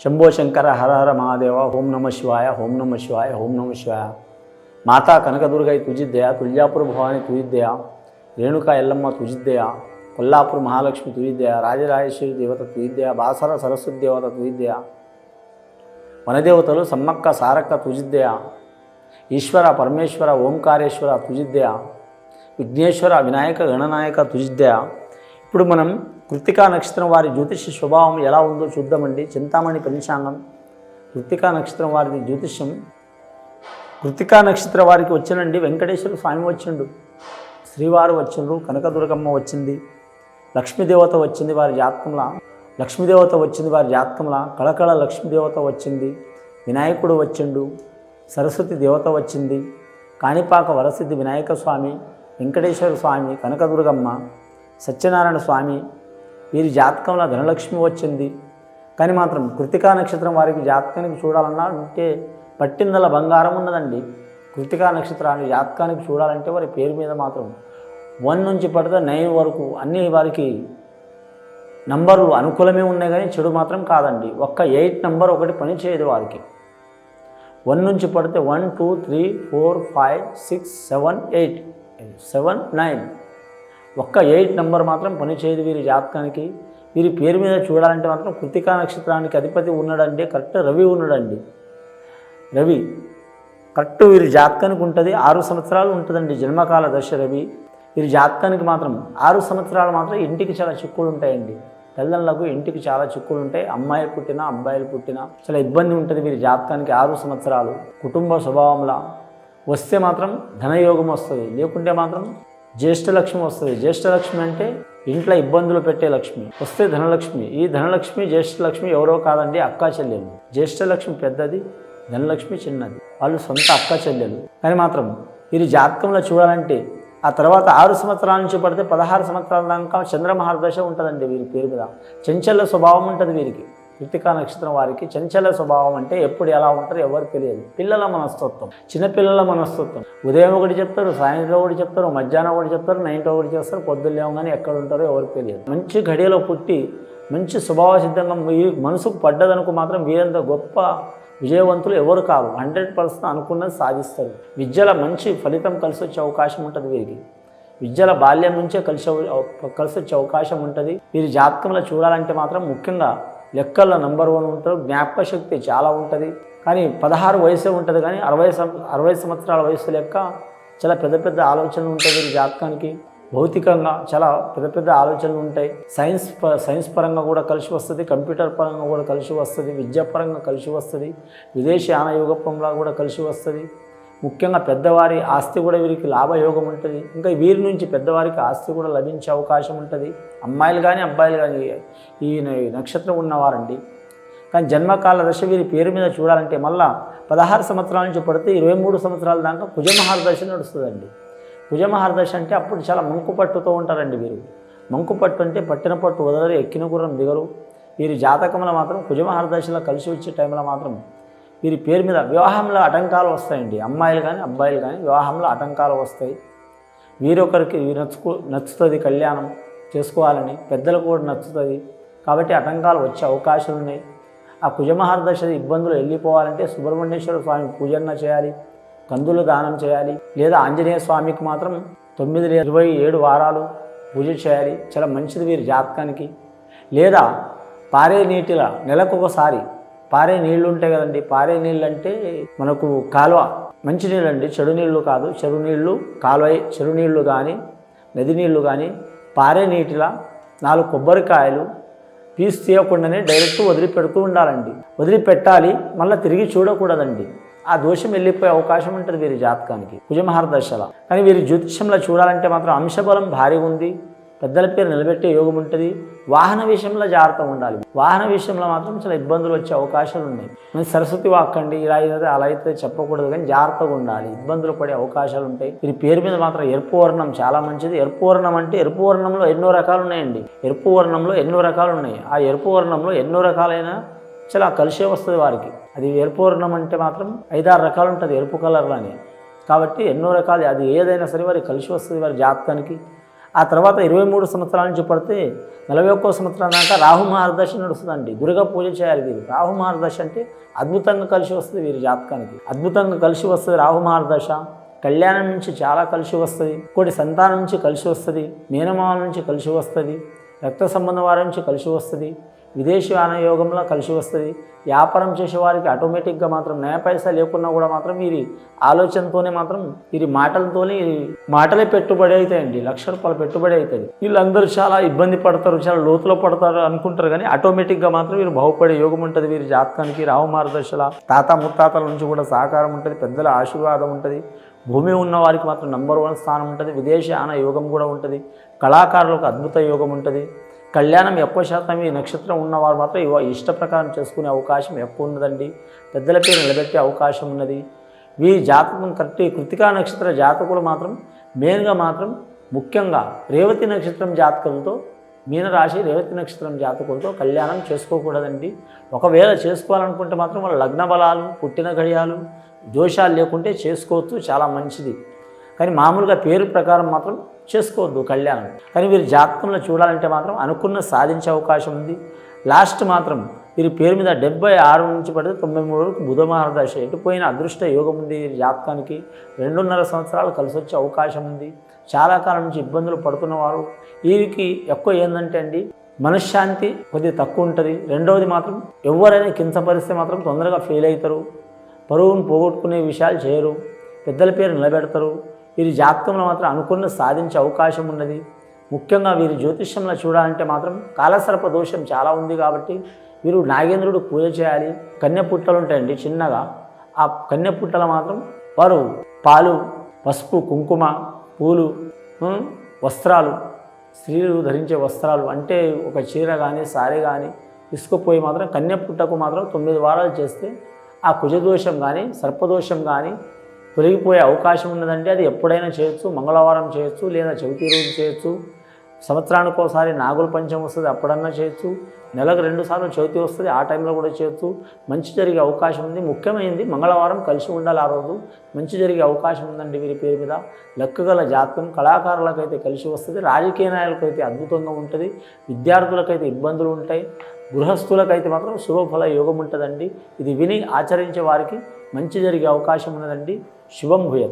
శంభో శంకర హర హర మహాదేవ ఓం నమ శివాయ ఓం నమ శివాయ ఓం నమ శివాయ. మాతా కనకదుర్గై తుజిద్దయ తుల్యాపుర భవాని తుజిద్దయ రేణుకా ఎల్లమ్మ తుజిద్దయ కొల్లాపూర్ మహాలక్ష్మి తుజిద్దయ రాజరాజేశ్వరి దేవత తుజిద్దయ బాసర సరస్వతి దేవత తుజిద్దయ వనదేవతలు సమ్మక్క సారక్క తుజిద్దయ ఈశ్వర పరమేశ్వర ఓంకారేశ్వర తుజిద్దయ విఘ్నేశ్వర వినాయక గణనాయక తుజిద్దయ. ఇప్పుడు మనం కృతికా నక్షత్రం వారి జ్యోతిష స్వభావం ఎలా ఉందో చూద్దామండి. చింతామణి పంచాంగం. కృతికా నక్షత్రం వారిది జ్యోతిష్యం. కృతికా నక్షత్ర వారికి వచ్చినండి. వెంకటేశ్వర స్వామి వచ్చిండు. శ్రీవారు వచ్చిండ్రు. కనకదుర్గమ్మ వచ్చింది. లక్ష్మీదేవత వచ్చింది వారి జాతకంలా. లక్ష్మీదేవత వచ్చింది వారి జాతకంలా. కళకళ లక్ష్మీదేవత వచ్చింది. వినాయకుడు వచ్చిండు. సరస్వతి దేవత వచ్చింది. కాణిపాక వరసిద్ధి వినాయక స్వామి. వెంకటేశ్వర స్వామి. కనకదుర్గమ్మ. సత్యనారాయణ స్వామి. వీరి జాతకంలో ధనలక్ష్మి వచ్చింది. కానీ మాత్రం కృతికా నక్షత్రం వారికి జాతకానికి చూడాలన్నా అంటే పట్టిందల బంగారం ఉన్నదండి. కృతికా నక్షత్రాన్ని జాతకానికి చూడాలంటే వారి పేరు మీద మాత్రం వన్ నుంచి పడితే నైన్ వరకు అన్ని వారికి నంబర్లు అనుకూలమే ఉన్నాయి కానీ చెడు మాత్రం కాదండి. ఒక్క ఎయిట్ నెంబర్ ఒకటి పని చేయదు వారికి. వన్ నుంచి పడితే one two three four five six seven eight seven nine. ఒక్క ఎయిట్ నెంబర్ మాత్రం పనిచేయదు వీరి జాతకానికి. వీరి పేరు మీద చూడాలంటే మాత్రం కృతికా నక్షత్రానికి అధిపతి ఉన్నాడండి కరెక్ట్ రవి ఉన్నాడండి. రవి కరెక్ట్ వీరి జాతకానికి ఉంటుంది ఆరు సంవత్సరాలు ఉంటుందండి జన్మకాల దశ రవి. వీరి జాతకానికి మాత్రం ఆరు సంవత్సరాలు మాత్రం ఇంటికి చాలా చిక్కులు ఉంటాయండి. తల్లిదండ్రులకు ఇంటికి చాలా చిక్కులు ఉంటాయి అమ్మాయిలు పుట్టినా అబ్బాయిలు పుట్టినా చాలా ఇబ్బంది ఉంటుంది వీరి జాతకానికి ఆరు సంవత్సరాలు. కుటుంబ స్వభావంలా వస్తే మాత్రం ధనయోగం వస్తుంది లేకుంటే మాత్రం జ్యేష్ఠలక్ష్మి వస్తుంది. జ్యేష్ఠలక్ష్మి అంటే ఇంట్లో ఇబ్బందులు పెట్టే లక్ష్మి. వస్తే ధనలక్ష్మి. ఈ ధనలక్ష్మి జ్యేష్ఠలక్ష్మి ఎవరో కాదండి అక్కా చెల్లెలు జ్యేష్ఠలక్ష్మి పెద్దది ధనలక్ష్మి చిన్నది. వాళ్ళు సొంత అక్క చెల్లెలు కానీ మాత్రం వీరి జాతకంలో చూడాలంటే ఆ తర్వాత ఆరు సంవత్సరాల నుంచి పడితే పదహారు సంవత్సరాల దాకా చంద్రమహారదశ ఉంటుందండి వీరి పేరు మీద. చంచల స్వభావం ఉంటుంది వీరికి. కృతికా నక్షత్రం వారికి చంచల స్వభావం అంటే ఎప్పుడు ఎలా ఉంటారో ఎవరికి తెలియదు. పిల్లల మనస్తత్వం. చిన్నపిల్లల మనస్తత్వం. ఉదయం ఒకటి చెప్తారు సాయంత్రం ఒకటి చెప్తారు మధ్యాహ్నం ఒకటి చెప్తారు నైట్ ఒకటి చేస్తారు పొద్దున్న కానీ ఎక్కడ ఉంటారో ఎవరికి తెలియదు. మంచి ఘడియలో పుట్టి మంచి స్వభావ సిద్ధంగా మనసుకు పడ్డదనుకు మాత్రం వీరంత గొప్ప విజయవంతులు ఎవరు కాదు హండ్రెడ్ పర్సెంట్ అనుకున్నది సాధిస్తారు. విద్యలో మంచి ఫలితం కలిసి వచ్చే అవకాశం ఉంటుంది వీరికి. విద్యల బాల్యం నుంచే కలిసి కలిసి వచ్చే అవకాశం ఉంటుంది. వీరి జాతకంలో చూడాలంటే మాత్రం ముఖ్యంగా లెక్కల్లో నెంబర్ వన్ ఉంటారు జ్ఞాపక శక్తి చాలా ఉంటుంది. కానీ పదహారు వయసే ఉంటుంది కానీ అరవై అరవై సంవత్సరాల వయసు లెక్క చాలా పెద్ద పెద్ద ఆలోచనలు ఉంటాయి జాతకానికి. భౌతికంగా చాలా పెద్ద పెద్ద ఆలోచనలు ఉంటాయి. సైన్స్ ప- సైన్స్ పరంగా కూడా కలిసి వస్తుంది కంప్యూటర్ పరంగా కూడా కలిసి వస్తుంది విద్యాపరంగా కలిసి వస్తుంది విదేశీ ఆనయోగపంలా కూడా కలిసి వస్తుంది. ముఖ్యంగా పెద్దవారి ఆస్తి కూడా వీరికి లాభయోగం ఉంటుంది. ఇంకా వీరి నుంచి పెద్దవారికి ఆస్తి కూడా లభించే అవకాశం ఉంటుంది. అమ్మాయిలు కానీ అబ్బాయిలు కానీ ఈ నక్షత్రం ఉన్నవారండి. కానీ జన్మకాల దశ వీరి పేరు మీద చూడాలంటే మళ్ళా పదహారు సంవత్సరాల నుంచి పడితే ఇరవై మూడు సంవత్సరాల దాకా కుజమహార నడుస్తుందండి. కుజమహార అంటే అప్పుడు చాలా మంకు పట్టుతో ఉంటారండి వీరు. మంకు పట్టు అంటే పట్టిన పట్టు వదలరు ఎక్కిన గుర్రం దిగరు. వీరి జాతకంలో మాత్రం కుజమహారదశలో కలిసి వచ్చే టైంలో మాత్రం వీరి పేరు మీద వివాహంలో ఆటంకాలు వస్తాయండి. అమ్మాయిలు కానీ అబ్బాయిలు కానీ వివాహంలో ఆటంకాలు వస్తాయి. వీరొకరికి నచ్చుకు నచ్చుకో నచ్చుతుంది కళ్యాణం చేసుకోవాలని పెద్దలకు కూడా నచ్చుతుంది. కాబట్టి ఆటంకాలు వచ్చే అవకాశాలు ఉన్నాయి. ఆ కుజమహార ఇబ్బందులు వెళ్ళిపోవాలంటే సుబ్రహ్మణ్యేశ్వర స్వామి పూజన చేయాలి కందులు దానం చేయాలి లేదా ఆంజనేయ స్వామికి మాత్రం తొమ్మిది ఇరవై ఏడు వారాలు పూజ చేయాలి. చాలా మంచిది వీరి జాతకానికి. లేదా పారే నీటిల నెలకు ఒకసారి పారే నీళ్ళు ఉంటాయి కదండి పారే నీళ్ళు అంటే మనకు కాలువ. మంచి నీళ్ళు అండి చెడు నీళ్ళు కాదు. చెరువు నీళ్ళు కాలువ చెరువు నీళ్ళు కానీ నది నీళ్ళు కానీ పారే నీటిలా నాలుగు కొబ్బరికాయలు పీస్ తీయకుండానే డైరెక్ట్ వదిలిపెడుతూ ఉండాలండి. వదిలిపెట్టాలి మళ్ళీ తిరిగి చూడకూడదండి. ఆ దోషం వెళ్ళిపోయే అవకాశం ఉంటుంది వీరి జాతకానికి. కుజమహార దశల కానీ వీరి జ్యోతిష్యంలో చూడాలంటే మాత్రం అంశబలం భారీ ఉంది. పెద్దల పేరు నిలబెట్టే యోగం ఉంటుంది. వాహన విషయంలో జాగ్రత్తగా ఉండాలి. వాహన విషయంలో మాత్రం చాలా ఇబ్బందులు వచ్చే అవకాశాలు ఉన్నాయి. మరి సరస్వతి వాక్కండి ఇలా అయితే అలా అయితే చెప్పకూడదు కానీ జాగ్రత్తగా ఉండాలి. ఇబ్బందులు పడే అవకాశాలు ఉంటాయి. వీరి పేరు మీద మాత్రం ఎరుపు వర్ణం చాలా మంచిది. ఎరుపు వర్ణం అంటే ఎరుపు వర్ణంలో ఎన్నో రకాలు ఉన్నాయండి. ఎరుపు వర్ణంలో ఎన్నో రకాలు ఉన్నాయి. ఆ ఎరుపు వర్ణంలో ఎన్నో రకాలైన చాలా కలిసే వస్తుంది వారికి. అది ఎరుపు వర్ణం అంటే మాత్రం ఐదారు రకాలు ఉంటుంది ఎరుపు కలర్లోనే కాబట్టి ఎన్నో రకాలు అది ఏదైనా సరే వారికి కలిసి వస్తుంది వారి జాతకానికి. ఆ తర్వాత ఇరవై మూడు సంవత్సరాల నుంచి పడితే నలభై ఒక్కో సంవత్సరం దాకా రాహు మహారదశ నడుస్తుందండి. గురుగా పూజ చేయాలి వీరు. రాహు మహారదశ అంటే అద్భుతంగా కలిసి వస్తుంది వీరి జాతకానికి. అద్భుతంగా కలిసి వస్తుంది రాహు మహారదశ కళ్యాణం నుంచి చాలా కలిసి వస్తుంది. కొన్ని సంతానం నుంచి కలిసి వస్తుంది. మేనమామ నుంచి కలిసి వస్తుంది. రక్త సంబంధం వారి నుంచి కలిసి వస్తుంది. విదేశీ యోగంలో కలిసి వస్తుంది. వ్యాపారం చేసే వారికి ఆటోమేటిక్గా మాత్రం నయ పైసా లేకున్నా కూడా మాత్రం వీరి ఆలోచనతోనే మాత్రం వీరి మాటలతోనే మాటలే పెట్టుబడి అవుతాయండి. లక్ష రూపాయల పెట్టుబడి అవుతుంది. వీళ్ళందరూ చాలా ఇబ్బంది పడతారు చాలా లోతులో పడతారు అనుకుంటారు కానీ ఆటోమేటిక్గా మాత్రం వీరు బాగుపడే యోగం ఉంటుంది. వీరి జాతకానికి రావు మార్గదర్శల తాత ముత్తాతల నుంచి కూడా సహకారం ఉంటుంది పెద్దల ఆశీర్వాదం ఉంటుంది. భూమి ఉన్న వారికి మాత్రం నంబర్ వన్ స్థానం ఉంటుంది. విదేశీయాన యోగం కూడా ఉంటుంది. కళాకారులకు అద్భుత యోగం ఉంటుంది. కళ్యాణం ఎక్కువ శాతం ఈ నక్షత్రం ఉన్నవారు మాత్రం ఇష్ట ప్రకారం చేసుకునే అవకాశం ఎక్కువ ఉన్నదండి. పెద్దల పేరు నిలబెట్టే అవకాశం ఉన్నది. వీరి జాతకం కరెక్ట్ కృతికా నక్షత్ర జాతకులు మాత్రం మెయిన్గా మాత్రం ముఖ్యంగా రేవతి నక్షత్రం జాతకులతో మీనరాశి రేవతి నక్షత్రం జాతకులతో కళ్యాణం చేసుకోకూడదండి. ఒకవేళ చేసుకోవాలనుకుంటే మాత్రం వాళ్ళ లగ్న బలాలు పుట్టిన గడియాలు దోషాలు లేకుంటే చేసుకోవచ్చు చాలా మంచిది. కానీ మామూలుగా పేరు ప్రకారం మాత్రం చేసుకోవద్దు కళ్యాణం. కానీ వీరి జాతకంలో చూడాలంటే మాత్రం అనుకున్న సాధించే అవకాశం ఉంది. లాస్ట్ మాత్రం వీరి పేరు మీద డెబ్బై ఆరు నుంచి పడితే తొంభై మూడు వరకు బుధ మహారదశ ఎటుపోయిన అదృష్ట యోగం ఉంది వీరి జాతకానికి. రెండున్నర సంవత్సరాలు కలిసి వచ్చే అవకాశం ఉంది. చాలా కాలం నుంచి ఇబ్బందులు పడుతున్నవారు. వీరికి ఎక్కువ ఏంటంటే అండి మనశ్శాంతి కొద్దిగా తక్కువ ఉంటుంది. రెండవది మాత్రం ఎవరైనా కించపరిస్తే మాత్రం తొందరగా ఫెయిల్ అవుతారు. పరువును పోగొట్టుకునే విషయాలు చేయరు. పెద్దల పేరు నిలబెడతారు. వీరి జాతకంలో మాత్రం అనుకున్న సాధించే అవకాశం ఉన్నది. ముఖ్యంగా వీరి జ్యోతిష్యంలో చూడాలంటే మాత్రం కాలసర్ప దోషం చాలా ఉంది కాబట్టి వీరు నాగేంద్రుడు పూజ చేయాలి. కన్య పుట్టలు ఉంటాయండి చిన్నగా. ఆ కన్యపుట్టలు మాత్రం వారు పాలు పసుపు కుంకుమ పూలు వస్త్రాలు స్త్రీలు ధరించే వస్త్రాలు అంటే ఒక చీర కానీ సారీ కానీ తీసుకుపోయి మాత్రం కన్య పుట్టకు మాత్రం తొమ్మిది వారాలు చేస్తే ఆ కుజదోషం కానీ సర్పదోషం కానీ తొలగిపోయే అవకాశం ఉన్నదంటే అది ఎప్పుడైనా చేయొచ్చు మంగళవారం చేయొచ్చు లేదా చవితి రోజు చేయొచ్చు. సంవత్సరానికి ఒకసారి నాగుల పంచం వస్తుంది అప్పుడన్నా చేయొచ్చు. నెలకు రెండు సార్లు చవితి వస్తుంది ఆ టైంలో కూడా చేయొచ్చు. మంచి జరిగే అవకాశం ఉంది. ముఖ్యమైనది మంగళవారం కలిసి ఉండాలి ఆ రోజు. మంచి జరిగే అవకాశం ఉందండి వీరి పేరు మీద. లెక్కగల జాతకం కళాకారులకైతే కలిసి వస్తుంది రాజకీయ నాయకులకైతే అద్భుతంగా ఉంటుంది విద్యార్థులకైతే ఇబ్బందులు ఉంటాయి గృహస్థులకైతే మాత్రం శుభఫల యోగం ఉంటుందండి. ఇది విని ఆచరించే వారికి మంచి జరిగే అవకాశం ఉన్నదండి. శుభం భూయత్.